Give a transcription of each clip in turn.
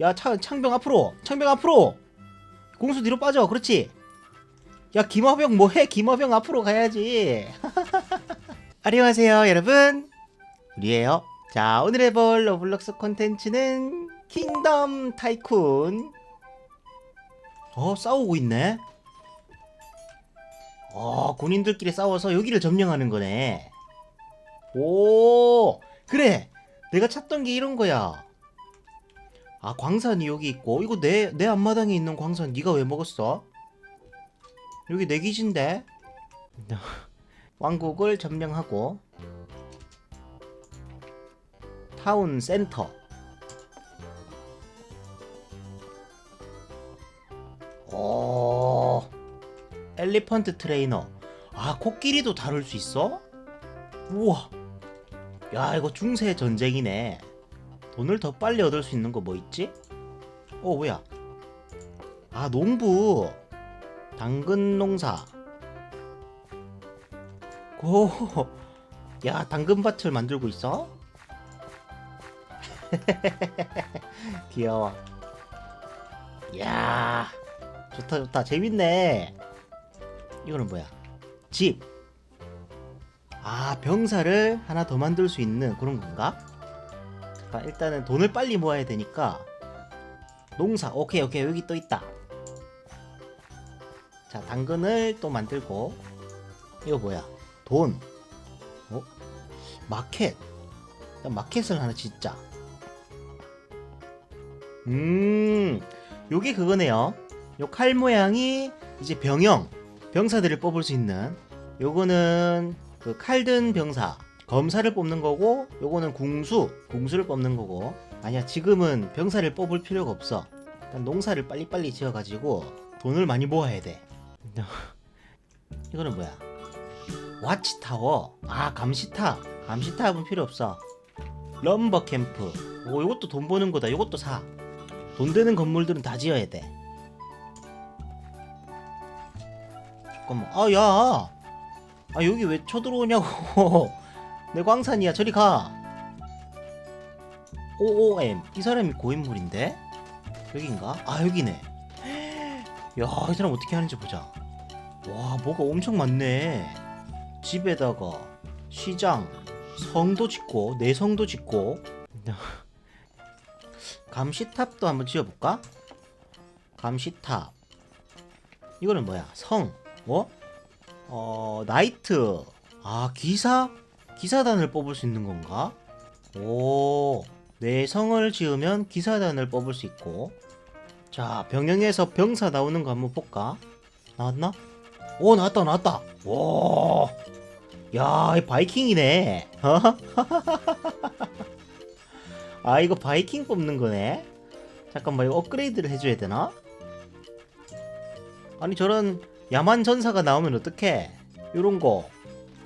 야 차, 창병 앞으로. 창병 앞으로. 공수 뒤로 빠져. 그렇지? 야 김화병 뭐해? 김화병 앞으로 가야지. 안녕하세요 여러분. 우리예요. 자 오늘 해볼 로블록스 콘텐츠는 킹덤 타이쿤. 어 싸우고 있네. 어 군인들끼리 싸워서 여기를 점령하는 거네. 오 그래. 내가 찾던 게 이런 거야 아 광산이 여기 있고. 이거 내 내 앞마당에 있는 광산 네가 왜 먹었어? 여기 내 기지인데? 왕국을 점령하고 타운 센터. 오 엘리펀트 트레이너. 아 코끼리도 다룰 수 있어? 우와. 야 이거 중세 전쟁이네 돈을 더 빨리 얻을 수 있는 거 뭐 있지? 어 뭐야? 아 농부. 당근 농사. 고야 당근밭을 만들고 있어? 귀여워. 야 좋다 좋다. 재밌네. 이거는 뭐야? 집. 아, 병사를 하나 더 만들 수 있는 그런 건가? 자, 일단은 돈을 빨리 모아야 되니까 농사, 오케이, 오케이, 여기 또 있다. 자, 당근을 또 만들고 이거 뭐야? 돈. 어? 마켓. 마켓을 하나 짓자. 음, 요게 그거네요. 요 칼 모양이 이제 병영, 병사들을 뽑을 수 있는 요거는 그 칼든 병사 검사를 뽑는 거고 요거는 궁수 궁수를 뽑는 거고. 아니야 지금은 병사를 뽑을 필요가 없어. 일단 농사를 빨리빨리 지어가지고 돈을 많이 모아야 돼. 이거는 뭐야? 와치타워. 아 감시탑 감시탑은 필요 없어. 럼버 캠프. 오 요것도 돈 버는 거다. 요것도 사 돈 되는 건물들은 다 지어야 돼. 잠깐만. 아야. 아 여기 왜 쳐들어오냐고 내 광산이야. 저리 가. OOM 이 사람이 고인물인데? 여긴가? 아 여기네. 야이 사람 어떻게 하는지 보자. 와 뭐가 엄청 많네. 집에다가 시장 성도 짓고 내성도 짓고. 감시탑도 한번 지어볼까? 감시탑. 이거는 뭐야? 성. 어? 어, 나이트. 아, 기사? 기사단을 뽑을 수 있는 건가? 오, 내 성을 지으면 기사단을 뽑을 수 있고. 자, 병영에서 병사 나오는 거 한번 볼까? 나왔나? 오, 나왔다, 나왔다. 와, 야, 이 바이킹이네. 어? 아, 이거 바이킹 뽑는 거네? 잠깐만, 이거 업그레이드를 해줘야 되나? 아니, 저런 야만 전사가 나오면 어떡해? 요런 거.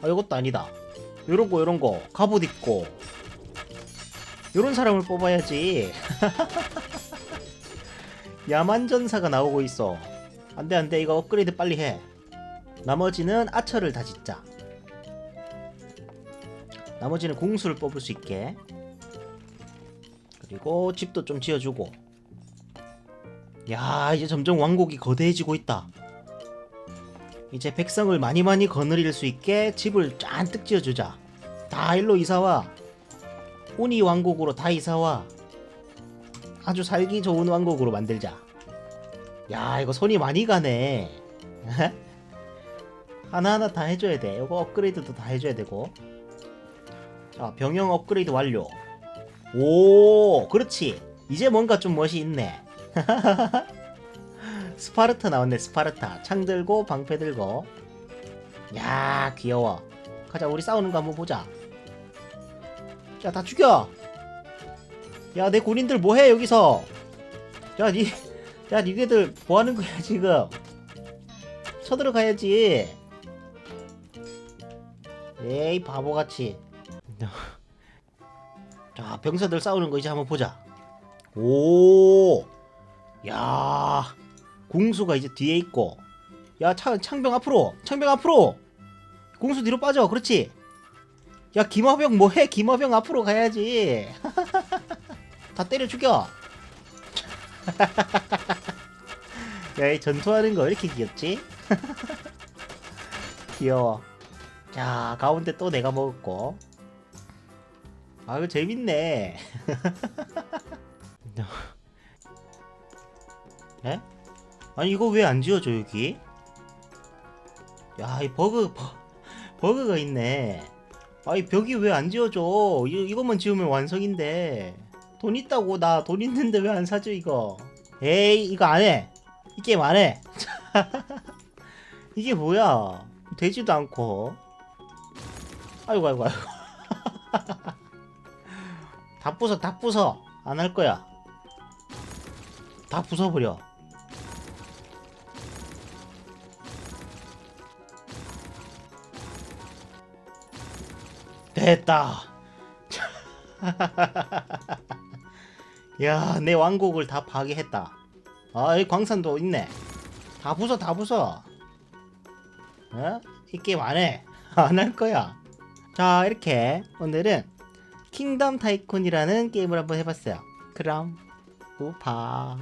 아, 요것도 아니다. 요런 거, 요런 거. 갑옷 입고. 요런 사람을 뽑아야지. 야만 전사가 나오고 있어. 안 돼, 안 돼. 이거 업그레이드 빨리 해. 나머지는 아처를 다 짓자. 나머지는 공수를 뽑을 수 있게. 그리고 집도 좀 지어주고. 야, 이제 점점 왕국이 거대해지고 있다. 이제 백성을 많이 많이 거느릴 수 있게 집을 잔뜩 지어주자. 다 일로 이사와. 오니 왕국으로 다 이사와. 아주 살기 좋은 왕국으로 만들자. 야, 이거 손이 많이 가네. 하나하나 다 해줘야 돼. 이거 업그레이드도 다 해줘야 되고. 자, 병영 업그레이드 완료. 오, 그렇지. 이제 뭔가 좀 멋이 있네. 스파르타 나왔네 스파르타. 창 들고 방패 들고. 야 귀여워. 가자 우리 싸우는 거 한번 보자. 자다 죽여! 야 내 군인들 뭐해 여기서? 야 니 야 니네들 뭐하는 거야 지금? 쳐들어 가야지. 에이 바보같이. 자 병사들 싸우는 거 이제 한번 보자. 오야 궁수가 이제 뒤에 있고 야 차, 창병 앞으로 창병 앞으로 궁수 뒤로 빠져 그렇지 야 김화병 뭐해 김화병 앞으로 가야지 다 때려 죽여 야, 이 전투하는 거왜 이렇게 귀엽지? 귀여워. 자, 가운데 또 내가 먹었고. 아, 이거 재밌네. 에? 아니, 이거 왜 안 지워져, 여기? 야, 이 버그, 버, 버그가 있네. 아이, 벽이 왜 안 지워져? 이, 이것만 지우면 완성인데. 돈 있다고, 나 돈 있는데 왜 안 사줘, 이거? 에이, 이거 안 해. 이 게임 안 해. 이게 뭐야? 되지도 않고. 아이고 아이고 아이고. 다 부숴 다 부숴. 안 할 거야. 다 부숴버려. 됐다. 야, 내 왕국을 다 파괴했다. 아, 이 광산도 있네. 다 부숴, 다 부숴. 어? 이 게임 안 해. 안 할 거야. 자, 이렇게 오늘은 킹덤 타이쿤이라는 게임을 한번 해봤어요. 그럼, 우파.